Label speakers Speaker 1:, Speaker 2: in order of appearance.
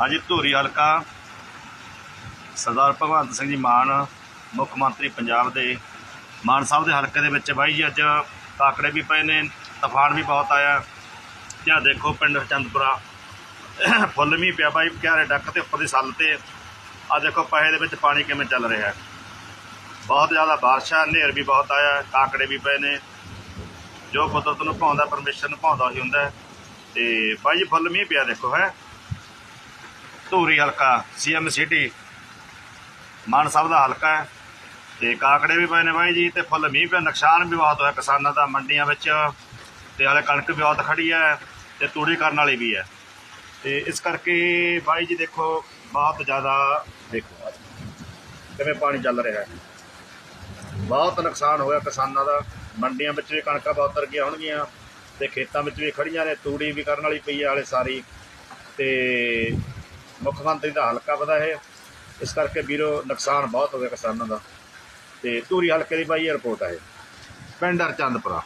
Speaker 1: ਹਾਂਜੀ, ਧੂਰੀ ਹਲਕਾ। ਸਰਦਾਰ ਭਗਵੰਤ ਸਿੰਘ ਜੀ ਮਾਨ, ਮੁੱਖ ਮੰਤਰੀ ਪੰਜਾਬ ਦੇ ਮਾਨ ਸਾਹਿਬ ਦੇ ਹਲਕੇ ਦੇ ਵਿੱਚ। ਬਾਈ ਜੀ, ਅੱਜ ਕਾਕੜੇ ਵੀ ਪਏ ਨੇ, ਤੂਫਾਨ ਵੀ ਬਹੁਤ ਆਇਆ। ਤੇ ਆਹ ਦੇਖੋ, ਪਿੰਡ ਚੰਦਪੁਰਾ। ਫੁੱਲ ਵੀ ਪਿਆ, ਬਾਈ ਕਿਆਰੇ ਡੱਕ ਤੇ ਉੱਪਰ ਦੀ ਸੱਲ ਤੇ। ਆ ਦੇਖੋ, ਪਹੇ ਦੇ ਵਿੱਚ ਪਾਣੀ ਕਿਵੇਂ ਚੱਲ ਰਿਹਾ ਬਹੁਤ ਜ਼ਿਆਦਾ ਬਾਰਿਸ਼ ਆ, ਹਨੇਰ ਵੀ ਬਹੁਤ ਆਇਆ ਕਾਕੜੇ ਵੀ ਪਏ ਨੇ। ਜੋ ਕੁਦਰਤ ਨੂੰ ਭਾਉਂਦਾ ਪਰਮੇਸ਼ਰ ਨੂੰ ਭਾਉਂਦਾ ਹੀ ਹੁੰਦਾ ਹੈ। ਤੇ ਬਾਈ ਜੀ, ਫੁੱਲ ਮੀਂਹ ਪਿਆ ਦੇਖੋ, ਹੈ। ਧੂਰੀ ਹਲਕਾ, ਸੀਐਮ ਸਿਟੀ। ਮਾਨ ਸਾਹਿਬ ਦਾ ਹਲਕਾ ਹੈ। ਤੇ ਕਾਕੜੇ ਵੀ ਪਏ ਨੇ ਬਾਈ ਜੀ, ਤੇ ਫੁੱਲ ਮੀਂਹ ਪਿਆ। ਨੁਕਸਾਨ ਵੀ ਬਹੁਤ ਹੋਇਆ ਕਿਸਾਨਾਂ ਦਾ ਮੰਡੀਆਂ ਵਿੱਚ। ਤੇ ਹਾਲੇ ਕਣਕ ਵੀ ਬਹੁਤ ਖੜੀ ਹੈ ਤੇ ਤੂੜੀ ਕਰਨ ਵਾਲੀ ਵੀ ਹੈ। ਤੇ ਇਸ ਕਰਕੇ ਬਾਈ ਜੀ, ਦੇਖੋ, ਬਹੁਤ ਜ਼ਿਆਦਾ ਦੇਖੋ, ਕਿਵੇਂ ਪਾਣੀ ਚੱਲ ਰਿਹਾ ਹੈ। ਬਹੁਤ ਨੁਕਸਾਨ ਹੋਇਆ ਕਿਸਾਨਾਂ ਦਾ। ਮੰਡੀਆਂ ਵਿੱਚ ਵੀ ਕਣਕਾਂ ਬਹੁਤ ਤਰ ਗਈਆਂ ਹੋਣਗੀਆਂ ਤੇ ਖੇਤਾਂ ਵਿੱਚ ਵੀ ਖੜੀਆਂ ਨੇ, ਤੂੜੀ ਵੀ ਕਰਨ ਵਾਲੀ ਪਈ ਹੈ ਸਾਰੀ। ਤੇ ਮੁੱਖ ਮੰਤਰੀ ਦਾ ਹਲਕਾ ਪਤਾ ਹੈ ਇਸ ਕਰਕੇ ਵੀਰੋ ਨੁਕਸਾਨ ਬਹੁਤ ਹੋ ਗਿਆ ਕਿਸਾਨਾਂ ਦਾ। ਤੇ ਧੂਰੀ ਹਲਕੇ ਦੀ ਬਾਈ ਇਹ ਰਿਪੋਰਟ ਹੈ ਪਿੰਡ ਹਰਚੰਦਪੁਰਾ।